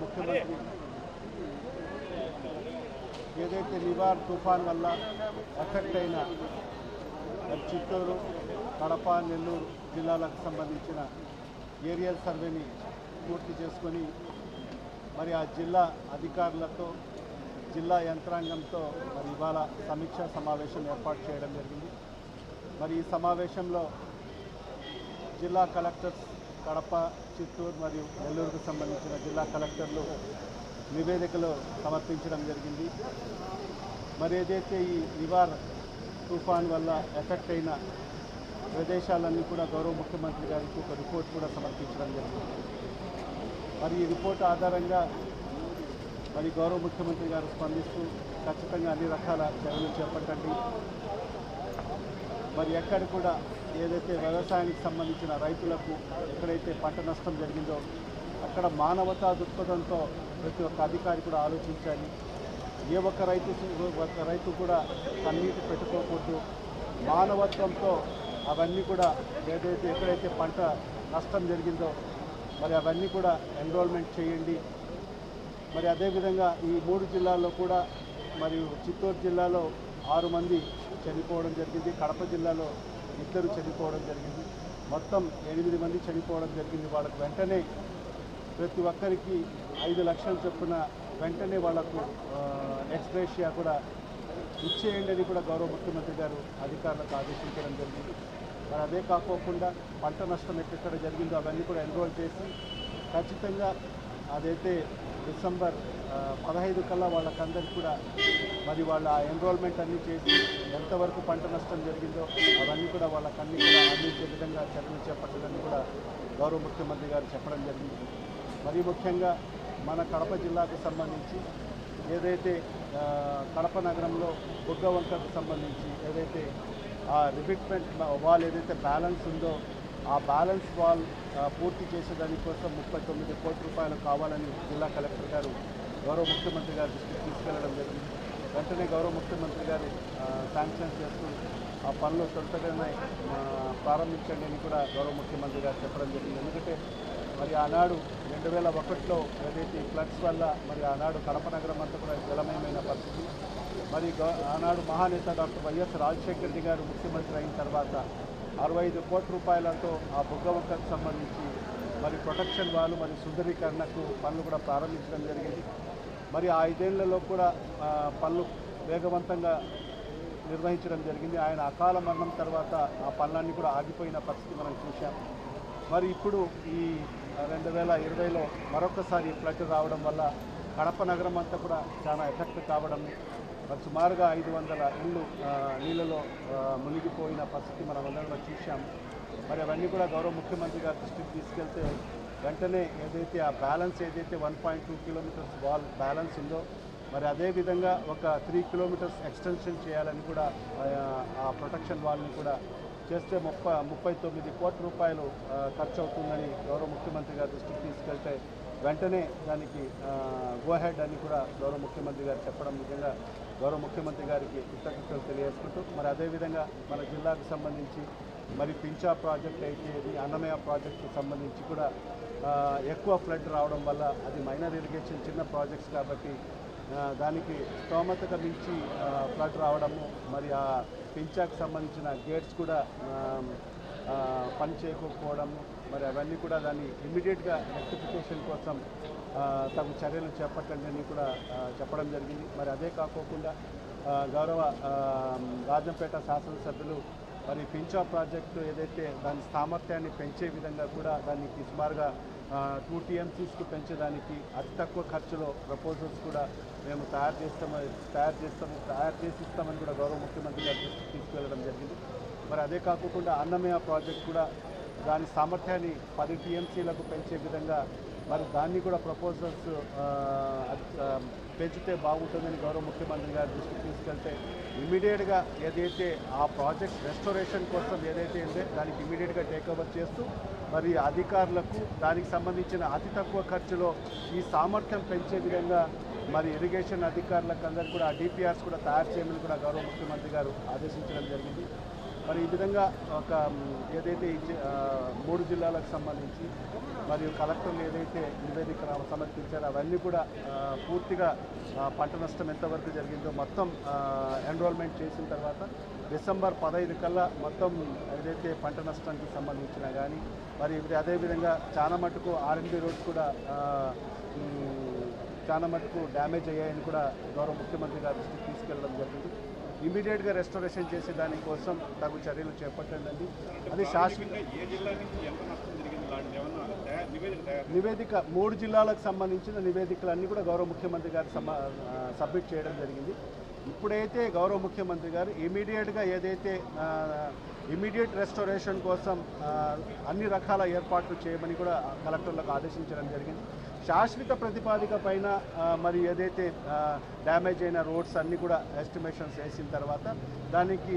ముఖ్యమంత్రి. ఏదైతే నివార్ తుఫాన్ వల్ల ఎఫెక్ట్ అయిన చిత్తూరు కడప నెల్లూరు జిల్లాలకు సంబంధించిన ఏరియల్ సర్వేని పూర్తి చేసుకొని మరి ఆ జిల్లా అధికారులతో జిల్లా యంత్రాంగంతో మరి ఇవాళ సమీక్షా సమావేశం ఏర్పాటు చేయడం జరిగింది. మరి ఈ సమావేశంలో జిల్లా కలెక్టర్స్ కడప చిత్తూరు మరియు నెల్లూరుకు సంబంధించిన జిల్లా కలెక్టర్లు నివేదికలు సమర్పించడం జరిగింది. మరి ఏదైతే ఈ నివార్ తుఫాన్ వల్ల ఎఫెక్ట్ అయిన ప్రదేశాలన్నీ కూడా గౌరవ ముఖ్యమంత్రి గారికి ఒక రిపోర్ట్ కూడా సమర్పించడం జరిగింది. మరి ఈ రిపోర్ట్ ఆధారంగా మరి గౌరవ ముఖ్యమంత్రి గారు స్పందిస్తూ ఖచ్చితంగా అన్ని రకాల చర్యలు చేపట్టండి. మరి ఎక్కడ కూడా ఏదైతే వ్యవసాయానికి సంబంధించిన రైతులకు ఎక్కడైతే పంట నష్టం జరిగిందో అక్కడ మానవతా దృక్పథంతో ప్రతి ఒక్క అధికారి కూడా ఆలోచించాలి. ఏ ఒక్క రైతు ఒక్క రైతు కూడా కన్నీటి పెట్టుకోకూడదు. మానవత్వంతో అవన్నీ కూడా ఏదైతే ఎక్కడైతే పంట నష్టం జరిగిందో మరి అవన్నీ కూడా ఎన్రోల్మెంట్ చేయండి. మరి అదేవిధంగా ఈ మూడు జిల్లాల్లో కూడా మరియు చిత్తూరు జిల్లాలో ఆరు మంది చనిపోవడం జరిగింది. కడప జిల్లాలో ఇద్దరు చనిపోవడం జరిగింది. మొత్తం ఎనిమిది మంది చనిపోవడం జరిగింది. వాళ్ళకు వెంటనే ప్రతి ఒక్కరికి ఐదు లక్షలు చొప్పున వెంటనే వాళ్ళకు ఎక్స్ప్రెషియా కూడా ఇచ్చేయండి అని కూడా గౌరవ ముఖ్యమంత్రి గారు అధికారులకు ఆదేశించడం జరిగింది. మరి అదే కాకోకుండా పంట నష్టం ఎక్కడ జరిగిందో అవన్నీ కూడా ఎన్రోల్ చేసి ఖచ్చితంగా అదైతే డిసెంబర్ పదహైదు కల్లా వాళ్ళకందరికీ కూడా మరి వాళ్ళ ఎన్రోల్మెంట్ అన్నీ చేసి ఎంతవరకు పంట నష్టం జరిగిందో అవన్నీ కూడా వాళ్ళకన్నీ కూడా అందించే విధంగా చర్యలు చేపట్టాలని కూడా గౌరవ ముఖ్యమంత్రి గారు చెప్పడం జరిగింది. మరి ముఖ్యంగా మన కడప జిల్లాకు సంబంధించి ఏదైతే కడప నగరంలో బుగ్గ వంకకు సంబంధించి ఏదైతే ఆ రిబిట్మెంట్ వాల్ ఏదైతే బ్యాలెన్స్ ఉందో ఆ బ్యాలెన్స్ వాల్ పూర్తి చేసేదానికోసం ముప్పై తొమ్మిది కోట్ల రూపాయలు కావాలని జిల్లా కలెక్టర్ గారు గౌరవ ముఖ్యమంత్రి గారి దృష్టికి తీసుకెళ్ళడం జరిగింది. వెంటనే గౌరవ ముఖ్యమంత్రి గారి శాంక్షన్ చేస్తూ ఆ పనులు త్వరితగానే ప్రారంభించండి అని కూడా గౌరవ ముఖ్యమంత్రి గారు చెప్పడం జరిగింది. ఎందుకంటే మరి ఆనాడు రెండు వేల ఒకటిలో ఏదైతే ఫ్లడ్స్ వల్ల మరి ఆనాడు కడప నగరం అంతా కూడా జలమయమైన పరిస్థితి. మరి గౌ- ఆనాడు మహానేత డాక్టర్ వైఎస్ రాజశేఖర రెడ్డి గారు ముఖ్యమంత్రి అయిన తర్వాత అరవై ఐదు కోట్ల రూపాయలతో ఆ బుగ్గవంకకు సంబంధించి మరి ప్రొటెక్షన్ వాళ్ళు మరి సుందరీకరణకు పనులు కూడా ప్రారంభించడం జరిగింది. మరి ఆ ఐదేళ్ళలో కూడా పనులు వేగవంతంగా నిర్వహించడం జరిగింది. ఆయన అకాల మరణం తర్వాత ఆ పనులన్నీ కూడా ఆగిపోయిన పరిస్థితి మనం చూశాం. మరి ఇప్పుడు ఈ రెండు వేల ఇరవైలో మరొకసారి ఫ్లడ్ రావడం వల్ల కడప నగరం అంతా కూడా చాలా ఎఫెక్ట్ కావడం మరి సుమారుగా ఐదు వందల ఇళ్ళు నీళ్ళలో మునిగిపోయిన పరిస్థితి మనం అందరం చూశాం. మరి అవన్నీ కూడా గౌరవ ముఖ్యమంత్రి గారి దృష్టికి తీసుకెళ్తే వెంటనే ఏదైతే ఆ బ్యాలెన్స్ ఏదైతే one point two kilometres wall balance ఉందో మరి అదేవిధంగా ఒక త్రీ కిలోమీటర్స్ ఎక్స్టెన్షన్ చేయాలని కూడా ఆ, ప్రొటెక్షన్ వాల్ని కూడా చేస్తే ముప్పై ముప్పై తొమ్మిది కోట్ల రూపాయలు ఖర్చు అవుతుందని గౌరవ ముఖ్యమంత్రి గారి దృష్టికి తీసుకెళ్తే వెంటనే దానికి గో హెడ్ అని కూడా గౌరవ ముఖ్యమంత్రి గారు చెప్పడం నిజంగా గౌరవ ముఖ్యమంత్రి గారికి కృతజ్ఞతలు తెలియజేసుకుంటూ మరి అదేవిధంగా మన జిల్లాకు సంబంధించి మరి పించా ప్రాజెక్ట్ అయితే ఇది అన్నమయ్య ప్రాజెక్టుకు సంబంధించి కూడా ఎక్కువ ఫ్లడ్ రావడం వల్ల అది మైనర్ ఇరిగేషన్ చిన్న ప్రాజెక్ట్స్ కాబట్టి దానికి స్తోమతకు మించి ఫ్లడ్ రావడము మరి ఆ పించాకు సంబంధించిన గేట్స్ కూడా పని చేయకపోవడము మరి అవన్నీ కూడా దాన్ని ఇమ్మీడియట్గా రెక్టిఫికేషన్ కోసం తగు చర్యలు చేపట్టండి అని కూడా చెప్పడం జరిగింది. మరి అదే కాకోకుండా గౌరవ రాజంపేట శాసనసభ్యులు మరి పించా ప్రాజెక్టు ఏదైతే దాని సామర్థ్యాన్ని పెంచే విధంగా కూడా దానికి సుమారుగా టూ టీఎంసీస్కి పెంచడానికి అతి తక్కువ ఖర్చులో ప్రపోజల్స్ కూడా మేము తయారు చేస్తామని తయారు చేస్తాము తయారు చేసి ఇస్తామని కూడా గౌరవ ముఖ్యమంత్రి గారి దృష్టికి జరిగింది. మరి అదే కాకుండా అన్నమయ్య ప్రాజెక్ట్ కూడా దాని సామర్థ్యాన్ని పది టీఎంసీలకు పెంచే విధంగా మరి దాన్ని కూడా ప్రపోజల్స్ పెంచితే బాగుంటుందని గౌరవ ముఖ్యమంత్రి గారి దృష్టికి తీసుకెళ్తే ఇమీడియట్గా ఏదైతే ఆ ప్రాజెక్ట్ రెస్టోరేషన్ కోసం ఏదైతే ఉందో దానికి ఇమీడియట్గా టేక్ ఓవర్ చేస్తూ మరి అధికారులకు దానికి సంబంధించిన అతి తక్కువ ఖర్చులో ఈ సామర్థ్యం పెంచే విధంగా మరి ఇరిగేషన్ అధికారులకు అందరికీ కూడా డిపిఆర్స్ కూడా తయారు చేయమని కూడా గౌరవ ముఖ్యమంత్రి గారు ఆదేశించడం జరిగింది. మరి ఈ విధంగా ఒక ఏదైతే ఈ మూడు జిల్లాలకు సంబంధించి మరియు కలెక్టర్లు ఏదైతే నివేదిక సమర్పించారో అవన్నీ కూడా పూర్తిగా పంట నష్టం ఎంతవరకు జరిగిందో మొత్తం ఎన్రోల్మెంట్ చేసిన తర్వాత డిసెంబర్ పదహైదు కల్లా మొత్తం ఏదైతే పంట నష్టానికి సంబంధించిన కానీ మరి ఇది అదేవిధంగా చాలా మటుకు ఆర్ఎండి రోడ్స్ కూడా చాలా మటుకు డ్యామేజ్ అయ్యాయని కూడా గౌరవ ముఖ్యమంత్రి గారి దృష్టికి తీసుకెళ్ళడం జరిగింది. ఇమీడియట్గా రెస్టోరేషన్ చేసే దానికోసం తగు చర్యలు చేపట్టండి. అది శాశ్వత నివేదిక మూడు జిల్లాలకు సంబంధించిన నివేదికలన్నీ కూడా గౌరవ ముఖ్యమంత్రి గారు సబ్మిట్ చేయడం జరిగింది. ఇప్పుడైతే గౌరవ ముఖ్యమంత్రి గారు ఇమీడియట్గా ఏదైతే ఇమీడియట్ రెస్టోరేషన్ కోసం అన్ని రకాల ఏర్పాట్లు చేయమని కూడా కలెక్టర్లకు ఆదేశించడం జరిగింది. శాశ్వత ప్రతిపాదిక పైన మరి ఏదైతే డ్యామేజ్ అయిన రోడ్స్ అన్నీ కూడా ఎస్టిమేషన్స్ వేసిన తర్వాత దానికి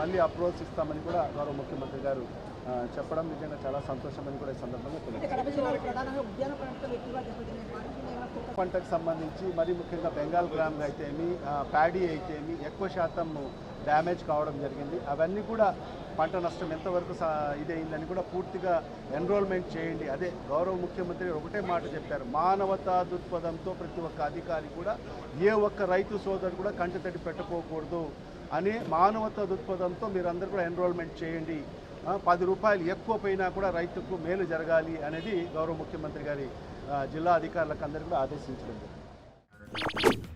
మళ్ళీ అప్రోచ్ ఇస్తామని కూడా గౌరవ ముఖ్యమంత్రి గారు చెప్పడం నిజంగా చాలా సంతోషమని కూడా ఈ సందర్భంగా తెలియదు పంటకు సంబంధించి మరి ముఖ్యంగా బెంగాల్ గ్రామ్ అయితేమి ప్యాడీ అయితేమి ఎక్కువ శాతం డ్యామేజ్ కావడం జరిగింది. అవన్నీ కూడా పంట నష్టం ఎంతవరకు సా ఇదైందని కూడా పూర్తిగా ఎన్రోల్మెంట్ చేయండి. అదే గౌరవ ముఖ్యమంత్రి ఒకటే మాట చెప్పారు. మానవతా దృక్పథంతో ప్రతి ఒక్క అధికారి కూడా ఏ ఒక్క రైతు సోదరు కూడా కంటితడి పెట్టుకోకూడదు అనే మానవతా దృక్పథంతో మీరందరూ కూడా ఎన్రోల్మెంట్ చేయండి. పది రూపాయలు ఎక్కువ పోయినా కూడా రైతుకు మేలు జరగాలి అనేది గౌరవ ముఖ్యమంత్రి గారి జిల్లా అధికారులకు అందరికీ కూడా ఆదేశించడం జరిగింది.